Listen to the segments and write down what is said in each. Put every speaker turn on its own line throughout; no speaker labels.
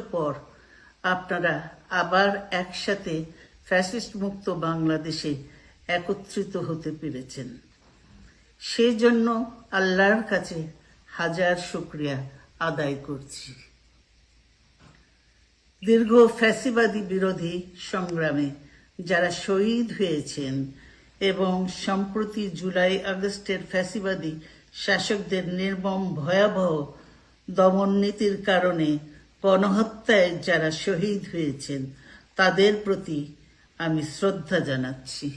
পর আপনারা আবার একসাথে ফ্যাসিস্ট মুক্ত বাংলাদেশে একত্রিত হতে পেরেছেন। সেজন্য আল্লাহর কাছে হাজার শুক্রিয়া আদায় করছি। দীর্ঘ ফ্যাসিবাদী বিরোধী সংগ্রামে যারা শহীদ হয়েছেন এবং সম্প্রতি জুলাই আগস্টের ফ্যাসিবাদী শাসকদের নির্মম ভয়াবহ দমন নীতির কারণে গণহত্যায় যারা শহীদ হয়েছেন তাদের প্রতি আমি শ্রদ্ধা জানাচ্ছি।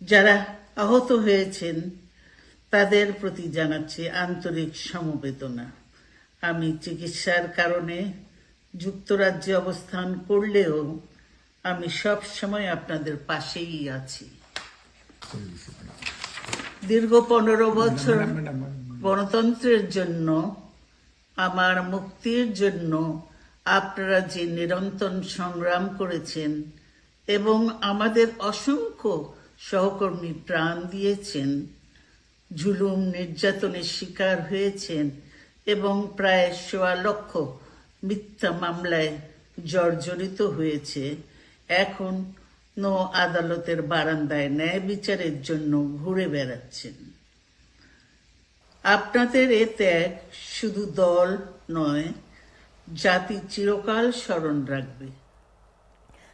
যারা আহত হয়েছেন তাদের প্রতি জানাচ্ছি আন্তরিক সমবেদনা। আমি চিকিৎসার কারণে যুক্তরাজ্যে অবস্থান করলেও আমি সব সময় আপনাদের পাশেই আছি। দীর্ঘ পনেরো বছর গণতন্ত্রের জন্য আমার মুক্তির জন্য আপনারা যে নিরন্তর সংগ্রাম করেছেন এবং আমাদের অসংখ্য সহকর্মী প্রাণ দিয়েছেন, জুলুম নির্যাতনের শিকার হয়েছেন এবং প্রায় সোয়া লক্ষ মিথ্যা মামলায় জর্জরিত হয়েছে। এখন নো আদালতের বারান্দায় ন্যায় বিচারের জন্য ঘুরে বেড়াচ্ছেন। আপনাদের এ ত্যাগ শুধু দল নয়, জাতি চিরকাল স্মরণ রাখবে।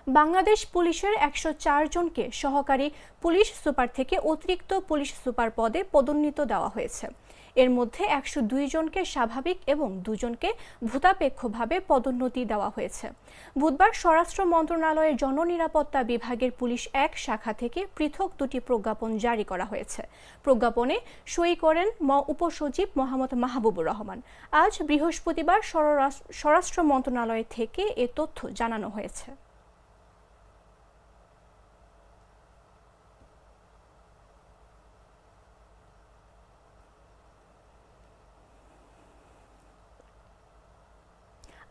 বাংলাদেশ পুলিশের একশো চার জনকে সহকারী পুলিশ সুপার থেকে অতিরিক্ত পুলিশ সুপার পদে পদোন্নীত দেওয়া হয়েছে। এর মধ্যে একশো জনকে স্বাভাবিক এবং দুজনকে ভূতাপেক্ষভাবে পদোন্নতি দেওয়া হয়েছে। বুধবার স্বরাষ্ট্র মন্ত্রণালয়ের জননিরাপত্তা বিভাগের পুলিশ এক শাখা থেকে পৃথক দুটি প্রজ্ঞাপন জারি করা হয়েছে। প্রজ্ঞাপনে সই করেন ম উপসচিব মোহাম্মদ মাহবুবুর রহমান। আজ বৃহস্পতিবার স্বরাষ্ট্র মন্ত্রণালয় থেকে এ তথ্য জানানো হয়েছে।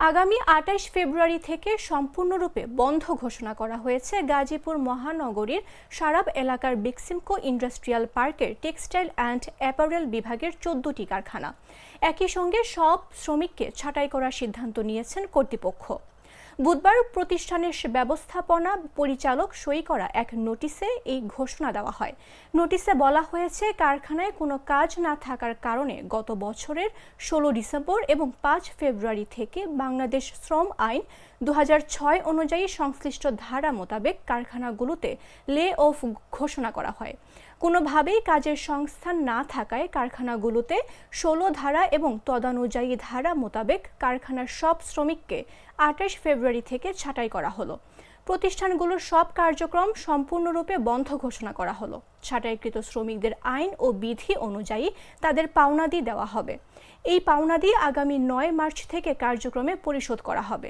আগামী আটাইশ ফেব্রুয়ারি থেকে সম্পূর্ণরূপে বন্ধ ঘোষণা করা হয়েছে গাজীপুর মহানগরীর সারাব এলাকার বিক্সিমকো ইন্ডাস্ট্রিয়াল পার্কের টেক্সটাইল অ্যান্ড অ্যাপারেল বিভাগের চোদ্দটি কারখানা। একই সঙ্গে সব শ্রমিককে ছাঁটাই করার সিদ্ধান্ত নিয়েছেন কর্তৃপক্ষ। বুধবার প্রতিষ্ঠানের ব্যবস্থাপনা পরিচালক সই করা এক নোটিশে এই ঘোষণা দেওয়া হয়। নোটিশে বলা হয়েছে, কারখানায় কোনো কাজ না থাকার কারণে গত বছরের ষোলো ডিসেম্বর এবং পাঁচ ফেব্রুয়ারি থেকে বাংলাদেশ শ্রম আইন দু হাজার ছয় অনুযায়ী সংশ্লিষ্ট ধারা মোতাবেক কারখানাগুলোতে লে অফ ঘোষণা করা হয়। কোনোভাবেই কাজের সংস্থান না থাকায় কারখানাগুলোতে ষোলো ধারা এবং তদানুযায়ী ধারা মোতাবেক কারখানার সব শ্রমিককে আঠাশ ফেব্রুয়ারি থেকে ছাঁটাই করা হলো। প্রতিষ্ঠানগুলোর সব কার্যক্রম সম্পূর্ণরূপে বন্ধ ঘোষণা করা হলো। ছাঁটাইকৃত শ্রমিকদের আইন ও বিধি অনুযায়ী তাদের পাওনাদি দেওয়া হবে। এই পাওনাদি আগামী নয় মার্চ থেকে কার্যক্রমে পরিশোধ করা হবে।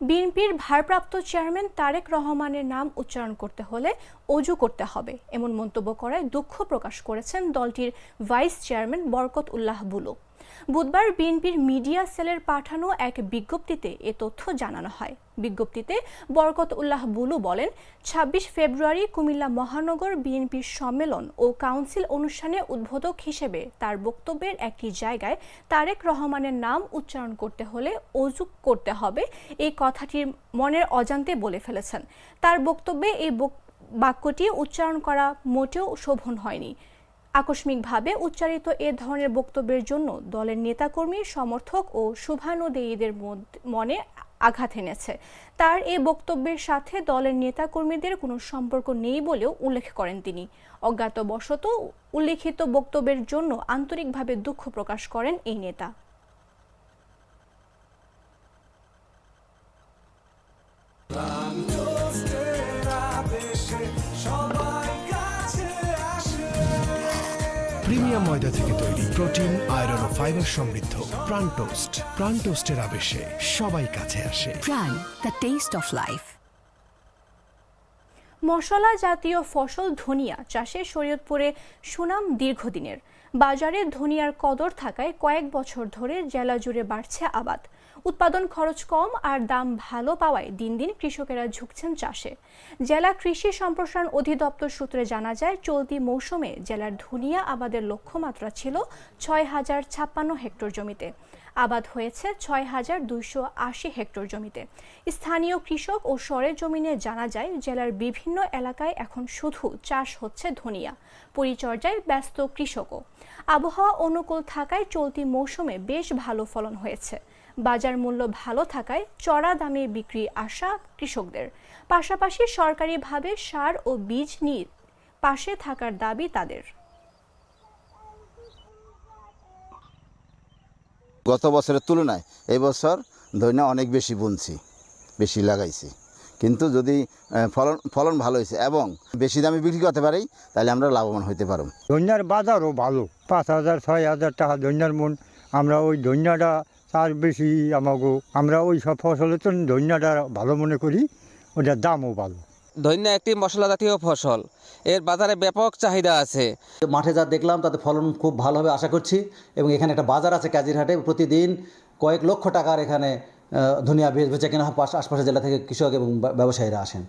বিএনপির ভারপ্রাপ্ত চেয়ারম্যান তারেক রহমানের নাম উচ্চারণ করতে হলে অজু করতে হবে, এমন মন্তব্য করায় দুঃখ প্রকাশ করেছেন দলটির ভাইস চেয়ারম্যান বরকত উল্লাহ বুলু। বুধবার বিএনপির মিডিয়া সেলের পাঠানো এক বিজ্ঞপ্তিতে এ তথ্য জানানো হয়। বিজ্ঞপ্তিতে বরকত উল্লাহ বুলু বলেন ২৬ ফেব্রুয়ারি কুমিল্লা মহানগর বিএনপির সম্মেলন ও কাউন্সিল অনুষ্ঠানে উদ্বোধক হিসেবে তার বক্তব্যের একটি জায়গায় তারেক রহমানের নাম উচ্চারণ করতে হলে অজু করতে হবে, এই কথাটির মনের অজান্তে বলে ফেলেছেন। তার বক্তব্যে এই বাক্যটি উচ্চারণ করা মোটেও শোভন হয়নি। আকস্মিকভাবে উচ্চারিত এ ধরনের বক্তব্যের জন্য দলের নেতাকর্মী, সমর্থক ও শুভানুদেয়ীদের মনে আঘাত এনেছে। তার এ বক্তব্যের সাথে দলের নেতাকর্মীদের কোনো সম্পর্ক নেই বলেও উল্লেখ করেন তিনি। অজ্ঞাতবশত উল্লেখিত বক্তব্যের জন্য আন্তরিকভাবে দুঃখ প্রকাশ করেন এই নেতা।
ময়দা থেকে তৈরি প্রোটিন, আয়রন ও ফাইবার সমৃদ্ধ প্রাণ টোস্ট। প্রাণ টোস্টের আবেশে সবাই কাছে আসে।
Pran the taste of life
মশলা জাতীয় ফসল ধনিয়া চাষে শরীয়তপুরে সুনাম দীর্ঘদিনের। বাজারে ধনিয়ার কদর থাকায় কয়েক বছর ধরে জেলা জুড়ে বাড়ছে আবাদ। উৎপাদন খরচ কম আর দাম ভালো পাওয়ায় দিন দিন কৃষকেরা ঝুঁকছেন চাষে। জেলা কৃষি সম্প্রসারণ অধিদপ্তর সূত্রে জানা যায়, চলতি মৌসুমে জেলার ধুনিয়া আবাদের লক্ষ্যমাত্রা ছিল ছয় হাজার ছাপ্পান্ন হেক্টর জমিতে। আবাদ হয়েছে ছয় হাজার দুইশো আশি হেক্টর জমিতে। স্থানীয় কৃষক ও সরেজমিনে জানা যায়, জেলার বিভিন্ন এলাকায় এখন শুধু চাষ হচ্ছে ধনিয়া, পরিচর্যায় ব্যস্ত কৃষকও। আবহাওয়া অনুকূল থাকায় চলতি মৌসুমে বেশ ভালো ফলন হয়েছে। বাজার মূল্য ভালো থাকায় চড়া দামে বিক্রি আশা কৃষকদের। পাশাপাশি সরকারিভাবে সার ও বীজ নিয়ে পাশে থাকার দাবি তাদের।
গত বছরের তুলনায় এই বছর ধনিয়া অনেক বেশি বুনছি, বেশি লাগাইছি। কিন্তু যদি ফলন ফলন ভালো হয়েছে এবং বেশি দামে বিক্রি করতে পারি, তাহলে আমরা লাভবান হতে পারব।
ধনিয়ার বাজারও ভালো। পাঁচ হাজার, ছয় হাজার টাকা ধনিয়ার মন। আমরা ওই ধনিয়াটা তার বেশি আমাকে আমরা ওই সব ফসলের তো ধনিয়াটা ভালো মনে করি, ওটার দামও ভালো।
ধনিয়া একটি মশলা জাতীয় ফসল। এর বাজারে ব্যাপক চাহিদা আছে।
মাঠে যা দেখলাম, তাতে ফলন খুব ভালো হবে আশা করছি। এবং এখানে একটা বাজার আছে কাজিরহাটে। প্রতিদিন কয়েক লক্ষ টাকার এখানে ধনিয়া বেচা কেনা পাশ- আশপাশের জেলা থেকে কৃষক এবং ব্যবসায়ীরা আসেন।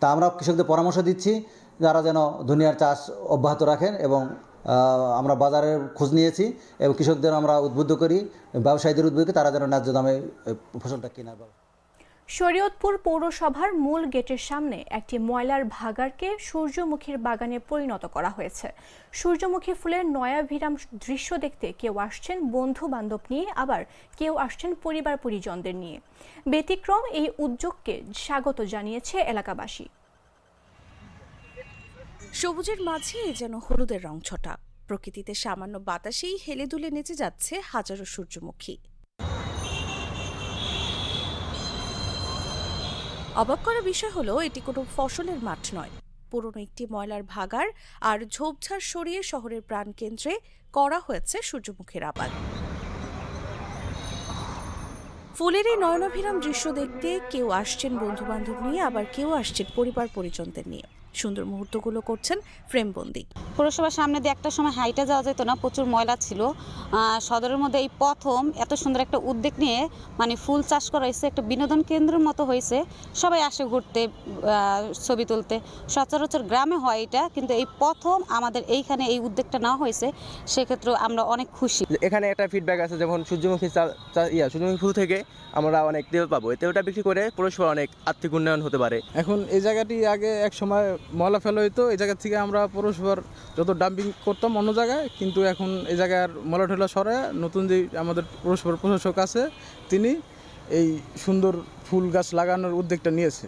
তা আমরা কৃষকদের পরামর্শ দিচ্ছি, যারা যেন ধনিয়ার চাষ অব্যাহত রাখেন এবং আমরা বাজারের খোঁজ নিয়েছি এবং কৃষকদের আমরা উদ্বুদ্ধ করি। ব্যবসায়ীদের উদ্বুদ্ধ তারা যেন ন্যায্য দামে ফসলটা কেনার
শরীয়তপুর পৌরসভার মূল গেটের সামনে একটি ময়লার ভাগাড়কে সূর্যমুখীর বাগানে পরিণত করা হয়েছে। সূর্যমুখী ফুলের নয়াভিরাম দৃশ্য দেখতে কেউ আসছেন বন্ধু বান্ধব নিয়ে, আবার কেউ আসছেন পরিবার পরিজনদের নিয়ে। ব্যতিক্রম এই উদ্যোগকে স্বাগত জানিয়েছে এলাকাবাসী।
সবুজের মাঝে যেন হলুদের রং ছটা। প্রকৃতিতে সামান্য বাতাসেই হেলে দুলে নেচে যাচ্ছে হাজারো সূর্যমুখী। অবাক করা বিষয় হলো, এটি কোনো ফসলের মাঠ নয়। পুরনো একটি ময়লার ভাগার আর ঝোপঝাড় সরিয়ে শহরের প্রাণকেন্দ্রে করা হয়েছে সূর্যমুখীর আবাদ। ফুলের এই নয়নাভিরাম দৃশ্য দেখতে কেউ আসছেন বন্ধু বান্ধব নিয়ে, আবার কেউ আসছেন পরিবার পরিজনদের নিয়ে। সুন্দর মুহূর্তগুলো করছেন ফ্রেমবন্দি
পৌরসভার সামনে দিয়ে একটা সময় হাইটে যাওয়া যেত না প্রচুর ময়লা ছিল। সদরের মধ্যে এই প্রথম এত সুন্দর একটা উদ্যোগ নিয়ে মানে ফুল চাষ করা হয়েছে একটা বিনোদন কেন্দ্রের মতো হয়েছে। সবাই আসে ঘুরতে ছবি তুলতে। সচরাচর গ্রামে হয় এটা কিন্তু এই প্রথম আমাদের এইখানে এই উদ্যোগটা নেওয়া হয়েছে সেক্ষেত্রে আমরা অনেক খুশি।
এখানে একটা ফিডব্যাক আছে যেমন সূর্যমুখী ইয়া সূর্যমুখী ফুল থেকে আমরা অনেক তেল পাবো। এই তেলটা বিক্রি করে পৌরসভা অনেক আর্থিক উন্নয়ন হতে পারে।
এখন এই জায়গাটি আগে এক সময় ময়লা ফেলা হইতো, এই জায়গা থেকে আমরা পৌরসভার যত ডাম্পিং করতাম অন্য জায়গায়, কিন্তু এখন এই জায়গার ময়লা ঠেলা সরে নতুন যে আমাদের পৌরসভার প্রশাসক আছে, তিনি এই সুন্দর ফুল গাছ লাগানোর উদ্যোগটা নিয়েছে।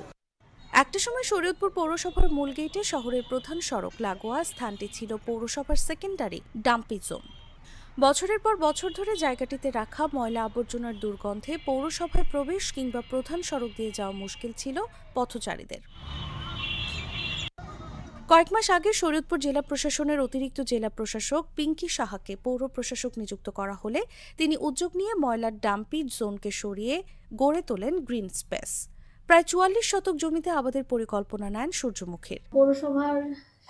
একটা সময় শরীয়তপুর পৌরসভার মূল গেটে শহরের প্রধান সড়ক লাগোয়া স্থানটি ছিল পৌরসভার সেকেন্ডারি ডাম্পি জোন বছরের পর বছর ধরে জায়গাটিতে রাখা ময়লা আবর্জনার দুর্গন্ধে পৌরসভায় প্রবেশ কিংবা প্রধান সড়ক দিয়ে যাওয়া মুশকিল ছিল পথচারীদের। কয়েক মাস আগে শরীয়তপুর জেলা প্রশাসনের অতিরিক্ত জেলা প্রশাসক পিঙ্কি সাহাকে পৌর প্রশাসক নিযুক্ত করা হলে তিনি উদ্যোগ নিয়ে ময়লার ডাম্পি জোনকে সরিয়ে গড়ে তোলেন গ্রিন স্পেস। প্রায় চুয়াল্লিশ শতক জমিতে আবাদের পরিকল্পনা নেন সূর্যমুখীর।
পৌরসভার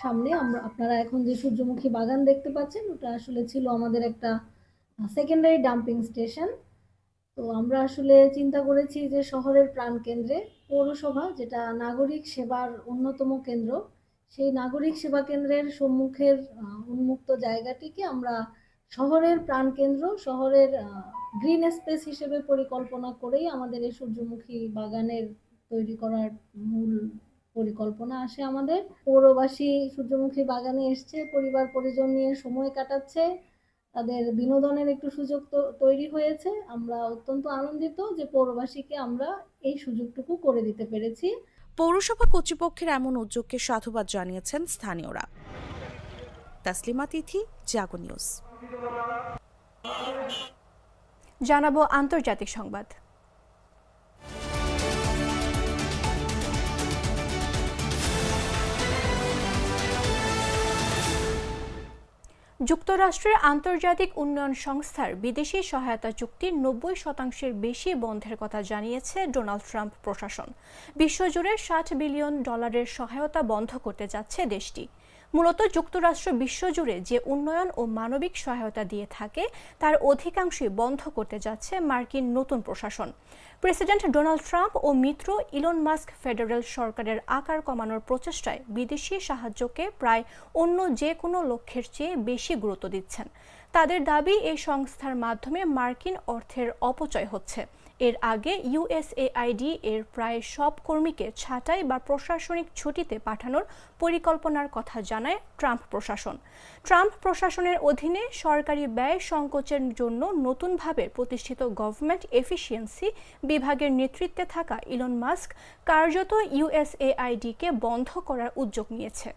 সামনে আমরা আপনারা এখন যে সূর্যমুখী বাগান দেখতে পাচ্ছেন, ওটা আসলে ছিল আমাদের একটা সেকেন্ডারি ডাম্পিং স্টেশন তো আমরা আসলে চিন্তা করেছি যে শহরের প্রাণকেন্দ্রে পৌরসভা, যেটা নাগরিক সেবার অন্যতম কেন্দ্র সেই নাগরিক সেবা কেন্দ্রের সম্মুখের উন্মুক্ত জায়গাটিকে আমরা শহরের প্রাণকেন্দ্র শহরের গ্রিন স্পেস হিসেবে পরিকল্পনা করেই আমাদের এই সূর্যমুখী বাগানের তৈরি করার মূল পরিকল্পনা আসে আমাদের। পৌরবাসী সূর্যমুখী বাগানে এসছে, পরিবার পরিজন নিয়ে সময় কাটাচ্ছে, তাদের বিনোদনের একটু সুযোগ তৈরি হয়েছে। আমরা অত্যন্ত আনন্দিত যে পৌরবাসীকে আমরা এই সুযোগটুকু করে দিতে পেরেছি।
পৌরসভা কর্তৃপক্ষের এমন উদ্যোগকে সাধুবাদ জানিয়েছেন স্থানীয়রা। তাসলিমা তিথি জাগো নিউজ।
জানাব আন্তর্জাতিক সংবাদ। যুক্তরাষ্ট্রের আন্তর্জাতিক উন্নয়ন সংস্থার বিদেশি সহায়তা চুক্তির নব্বই শতাংশের বেশি বন্ধের কথা জানিয়েছে ডোনাল্ড ট্রাম্প প্রশাসন। বিশ্বজুড়ে ষাট বিলিয়ন ডলারের সহায়তা বন্ধ করতে যাচ্ছে দেশটি। মূলত যুক্তরাষ্ট্র বিশ্বজুড়ে যে উন্নয়ন ও মানবিক সহায়তা দিয়ে থাকে, তার অধিকাংশই বন্ধ করতে যাচ্ছে মার্কিন নতুন প্রশাসন। প্রেসিডেন্ট ডোনাল্ড ট্রাম্প ও মিত্র ইলন মাস্ক ফেডারেল সরকারের আকার কমানোর প্রচেষ্টায় বিদেশি সাহায্যকে প্রায় অন্য যে কোনো লক্ষ্যের চেয়ে বেশি গুরুত্ব দিচ্ছেন। তাদের দাবি, এই সংস্থার মাধ্যমে মার্কিন অর্থের অপচয় হচ্ছে। এর আগে ইউএসএআইডি এর প্রায় সব কর্মীকে ছাঁটাই বা প্রশাসনিক ছুটিতে পাঠানোর পরিকল্পনার কথা জানায় ট্রাম্প প্রশাসন। ট্রাম্প প্রশাসনের অধীনে সরকারি ব্যয় সংকোচের জন্য নতুনভাবে প্রতিষ্ঠিত গভর্নমেন্ট এফিসিয়েন্সি বিভাগের নেতৃত্বে থাকা ইলন মাস্ক কার্যত ইউএসএআইডিকে বন্ধ করার উদ্যোগ নিয়েছে।